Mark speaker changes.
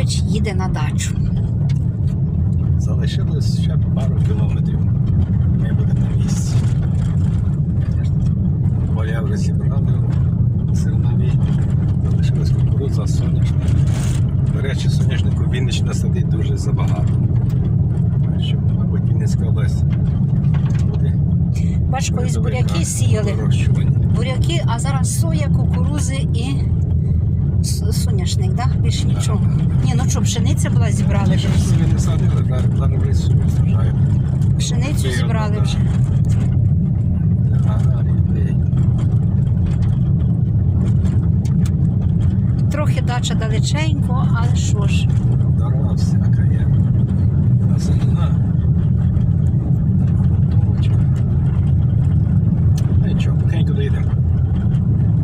Speaker 1: їде на дачу.
Speaker 2: Залишилось ще пару кілометрів. Ми будемо на місці. Поля вже зібрали зернові. Залишилась кукурудза, соняшник. До речі, соняшнику Віннична садить дуже забагато. Що, мабуть, Вінницька область буде
Speaker 1: Бач, колись буряки сіяли. Буряки, а зараз соя, кукурузи і с- так? да? Більше нічого. Ні, ну що, пшениця була зібрали вже. всі.
Speaker 2: Ми не садили, зараз- зараз вже собі сажаємо.
Speaker 1: Пшеницю
Speaker 2: Це
Speaker 1: зібрали
Speaker 2: одна,
Speaker 1: вже. Трохи дача далеченько, але що ж.